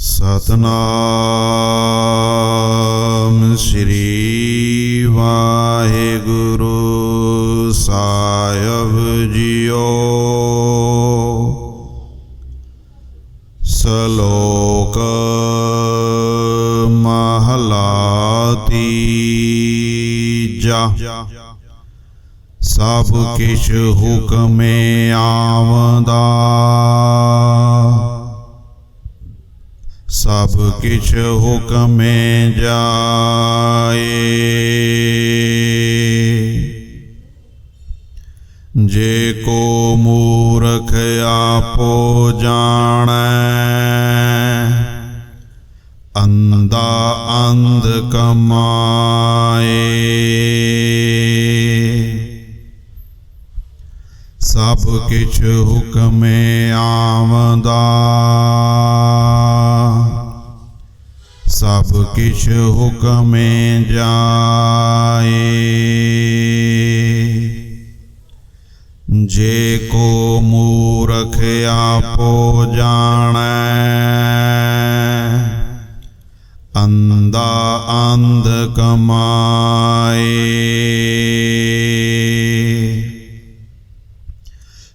ਸਤਨਾਮ ਸ੍ਰੀ ਵਾਹਿਗੁਰੂ ਸਾਹਿਬ ਜੀਓ ਸ਼ਲੋਕ ਮਹਲਾ ਤੀਜਾ ਸਭ ਕਿਛ ਹੁਕਮੇ ਆਵਦਾ ਸਭ ਕਿਛ ਹੁਕਮੇ ਜਾਏ ਜੇ ਕੋ ਮੂਰਖ ਆਪੋ ਜਾਣੈ ਅੰਦਾ ਅੰਧ ਕਮਾਏ ਸਭ ਕਿਛ ਹੁਕਮੇ ਆਵਦਾ ਕਿਛ ਹੁਕਮੇ ਜਾਏ। ਜੇ ਕੋ ਮੂਰਖ ਆਪੋ ਜਾਣੈ ਅੰਦਾ ਅੰਧ ਕਮਾਏ।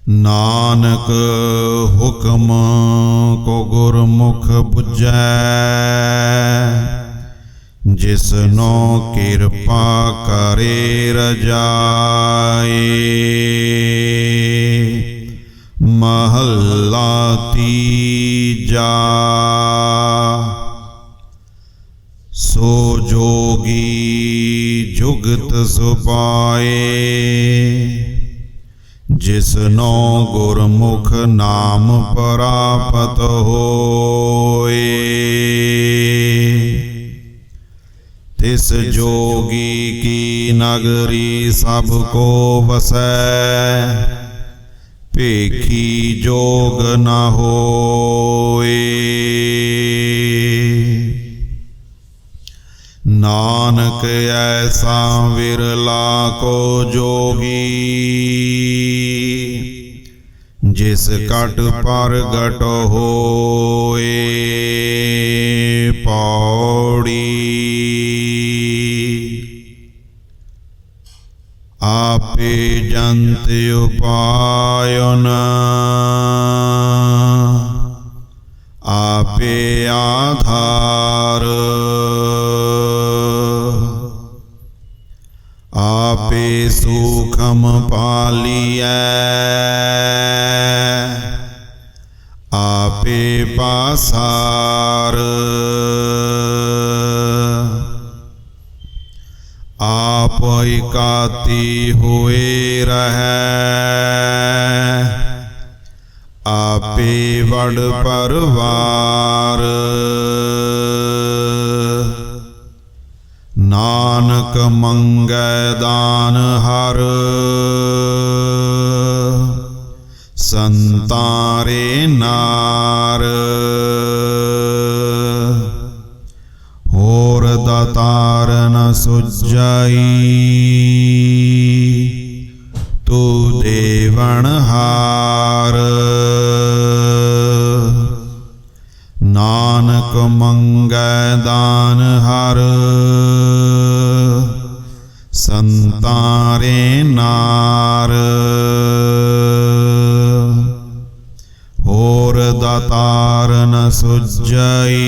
ਨਾਨਕ ਹੁਕਮ ਕੋ ਗੁਰਮੁਖ 부ਜੈ ਜਿਸਨੋ ਕਿਰਪਾ ਕਰੇ ਰਜਾਏ ਮਹੱਲਾ ਤੀਜਾ। ਸੋ ਜੋਗੀ ਜੁਗਤ ਸੁਪਾਏ ਜਿਸਨੋ ਗੁਰਮੁਖ ਨਾਮ ਪ੍ਰਾਪਤ ਹੋਏ। ਤਿਸ ਜੋਗੀ ਕੀ ਨਗਰੀ ਸਭ ਕੋ ਵਸੈ? ਭੇਖੀ ਜੋਗ ਨਾ ਹੋਏ। ਨਾਨਕ ਐਸਾ ਵਿਰਲਾ ਕੋ ਜੋਗੀ, ਜਿਸ ਕਟ ਪ੍ਰਗਟ ਹੋਏ, ਪੌੜੀ ਆਪੇ ਜੰਤ ਉਪਾਇਨ ਆਪੇ ਆਧਾਰ। ਆਪੇ ਸੁਖਮ ਪਾਲੀਐ। ਆਪੇ ਪਾਸਾਰ। ਆਪ ਇਕਾਤੀ ਹੋਏ ਰਹੈ। ਆਪੇ ਵਡ ਪਰਵਾਰ। ਨਾਨਕ ਮੰਗੈ ਦਾਨ ਹਰ। ਸੰਤਾਰੇ ਨਾਰ। ਦਾਤਾਰ ਨ ਸੁਜਾਈ ਤੂੰ ਦੇਵਨ ਹਾਰ। ਨਾਨਕ ਮੰਗੈ ਦਾਨ ਹਰ। ਸੰਤਾਰੇ ਨਾਰ। ਹੋਰ ਦਾਤਾਰ ਨ ਸੁਜਈ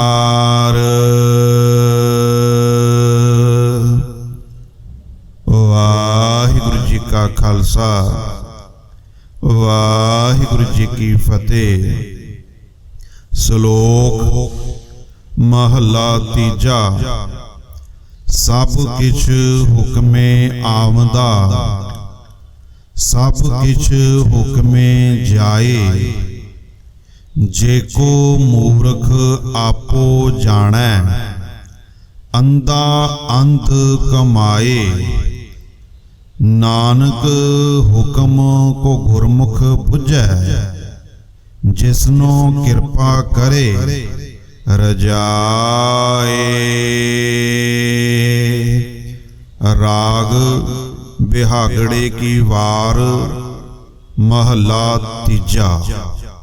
ਦੇਵਨ ਵਾਹਿਗੁਰੂ ਜੀ ਕਾ ਖਾਲਸਾ। ਵਾਹਿਗੁਰੂ ਜੀ ਕੀ ਫਤਿਹ। ਸ਼ਲੋਕ ਮਹਲਾ ਤੀਜਾ। ਸਭ ਕਿਛ ਹੁਕਮੇ ਆਵਦਾ। ਸਭ ਕਿਛ ਹੁਕਮੇ ਜਾਏ। ਜੇ ਕੋ ਮੂਰਖ ਆਪੋ ਜਾਣੈ ਅੰਦਾ ਅੰਤ ਕਮਾਏ। ਨਾਨਕ ਹੁਕਮ ਕੋ ਗੁਰਮੁਖ 부ਜੈ ਜਿਸਨੋ ਕਿਰਪਾ ਕਰੇ, ਰਜਾਏ। ਰਾਗ ਬਿਹਾਗੜੇ ਕੀ ਵਾਰ, ਮਹਲਾ ਤੀਜਾ।